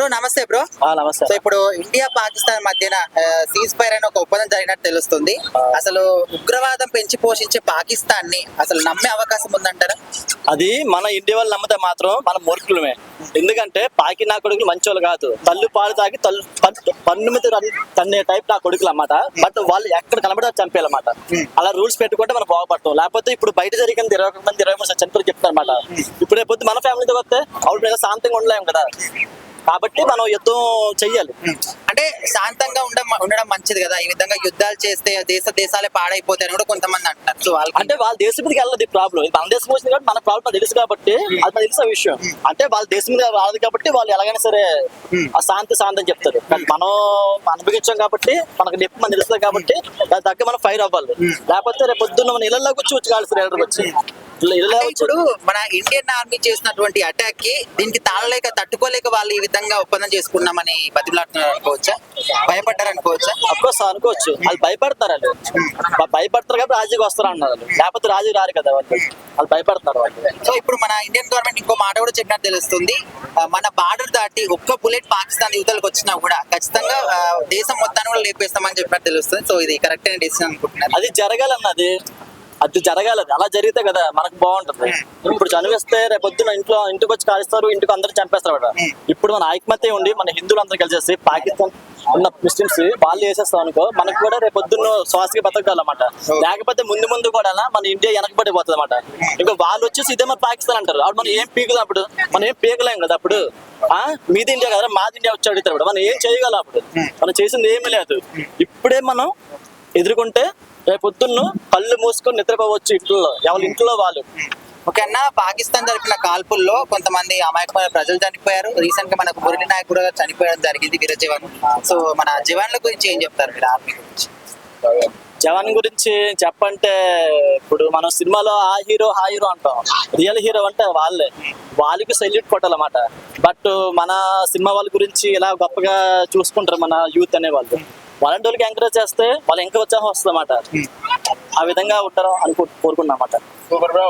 Bro నమస్తే bro. నమస్తే. So ఇప్పుడు ఇండియా పాకిస్తాన్ మధ్యన సీజ్ ఫైర్ అనే ఒక ఒప్పందం జరిగినట్టు తెలుస్తుంది. అసలు ఉగ్రవాదం పెంచి పోషించే పాకిస్తాన్ని అసలు నమ్మే అవకాశం ఉందంటారా? అది మన ఇండియా వాళ్ళు నమ్మితే మాత్రం మన మూర్ఖులమే. ఎందుకంటే పాకి నా కొడుకులు మంచోళ్ళు కాదు. తల్లు పాలు తాగి తల్లు పన్- పన్ను మీద తన్నే టైప్ నా కొడుకులు అన్నమాట బట్ వాళ్ళు ఎక్కడ కనబడితే చంపేయాలన్నమాట. అలా రూల్స్ పెట్టుకుంటే మనం బాగుపడతాం. లేకపోతే ఇప్పుడు బయట జరిగింది ఇరవై ఒక మంది ఇరవై మూడు చనిపోయి చెప్తారు అనమాట ఇప్పుడు రేపు మన ఫ్యామిలీతో వస్తే అప్పుడు మీద శాంతంగా ఉండలేము కదా. కాబట్టి మనం యుద్ధం చెయ్యాలి. అంటే శాంతంగా ఉండ ఉండడం మంచిది కదా. ఈ విధంగా యుద్ధాలు చేస్తే దేశ దేశాలే పాడైపోతాయని కూడా కొంతమంది అంటారు. సో వాళ్ళకి అంటే వాళ్ళ దేశం మీదకి వెళ్ళదు ప్రాబ్లం మన దేశం వచ్చింది కాబట్టి మన ప్రాబ్లం తెలుసు కాబట్టి అది తెలిసిన విషయం. అంటే వాళ్ళ దేశం మీద రాదు కాబట్టి వాళ్ళు ఎలాగైనా సరే ఆ శాంతి శాంతి అని చెప్తారు కానీ మనం అనుభవించాం కాబట్టి మనకు నొప్పి మన తెలుస్తుంది కాబట్టి దాని తగ్గ మనం ఫైర్ అవ్వాలి. లేకపోతే రేపు పొద్దున్న మన ఇళ్ళలోకి వచ్చి వచ్చి. కాల్సి ఎల్లరికి వచ్చి ఇప్పుడు మన ఇండియన్ ఆర్మీ చేసినటువంటి అటాక్కి దీనికి తాళలేక తట్టుకోలేక వాళ్ళు ఈ విధంగా ఒప్పందం చేసుకున్నామని బతిలాడుతున్నారు అనుకోవచ్చా అనుకోవచ్చు. వాళ్ళు భయపడతారు వాళ్ళు. భ- భయపడతారు కాబట్టి రాజీకి వస్తారు అన్నారు. లేకపోతే రాజీ రారు కదా వాళ్ళు. వాళ్ళు భయపడతారు వాళ్ళు. సో ఇప్పుడు మన ఇండియన్ గవర్నమెంట్ ఇంకో మాట కూడా చెప్పినట్టు తెలుస్తుంది. మన బార్డర్ దాటి ఒక్క బుల్లెట్ పాకిస్తాన్ యువతలకు వచ్చినా కూడా ఖచ్చితంగా దేశం మొత్తాన్ని కూడా లేపేస్తామని చెప్పినట్టు తెలుస్తుంది. సో ఇది కరెక్ట్ అయిన డెసిషన్ అనుకుంటున్నారు అది జరగాలన్నది. అది జరగాలి అది. అలా జరిగితే కదా మనకు బాగుంటది. ఇప్పుడు చనివేస్తే రేపు పొద్దున ఇంట్లో ఇంటికి వచ్చి కాలుస్తారు ఇంటికి అందరూ చంపేస్తారు కదా ఇప్పుడు మన ఐకమత్యం ఉండి మన హిందువులు అందరూ కలిసేసి పాకిస్తాన్ ఉన్న ముస్లిమ్స్ వాళ్ళు చేసేస్తాం అనుకో మనకు కూడా రేపు పొద్దున్న శ్వాసకి బతకాలన్నమాట లేకపోతే ముందు ముందు కూడా మన ఇండియా వెనకబడిపోతుంది అనమాట ఇంకా వాళ్ళు వచ్చేసి ఇదే మన పాకిస్తాన్ అంటారు. అప్పుడు మనం ఏం పీకుదాం అప్పుడు? మనం ఏం పీకలేం కదా అప్పుడు? ఆ? మీది ఇండియా కదా మాది ఇండియా వచ్చి అడుగుతారు మనం ఏం చేయగలం అప్పుడు? మనం చేసింది ఏమీ లేదు. ఇప్పుడే మనం ఎదుర్కొంటే రేపు పొద్దున్న కళ్ళు మూసుకొని నిద్రపోవచ్చు ఇంట్లో ఎవరి ఇంట్లో వాళ్ళు. ఓకే అన్న పాకిస్తాన్ జరిపిన కాల్పుల్లో కొంతమంది అమాయకమైన ప్రజలు చనిపోయారు. రీసెంట్గా మనకు మురళి నాయక్ కూడా చనిపోయడం జరిగింది వీర జవాన్. సో మన జవాన్ల గురించి ఏం చెప్తారు మీరు? ఆర్మీ గురించి. జవాన్ గురించి చెప్పంటే ఇప్పుడు మనం సినిమాలో ఆ హీరో ఆ హీరో అంటాం. రియల్ హీరో అంటే వాళ్ళే. వాళ్ళకి సల్యూట్ కొట్టాలన్నమాట బట్ మన సినిమా వాళ్ళ గురించి ఇలా గొప్పగా చూసుకుంటారు మన యూత్ అనే వాళ్ళు. వాళ్ళంటి వాళ్ళకి ఎంకరేజ్ చేస్తే వాళ్ళు ఇంకా ఉత్సాహం వస్తుంది అన్నమాట ఆ విధంగా ఉంటారు అనుకో కోరుకున్నమాట సూపర్ బ్రో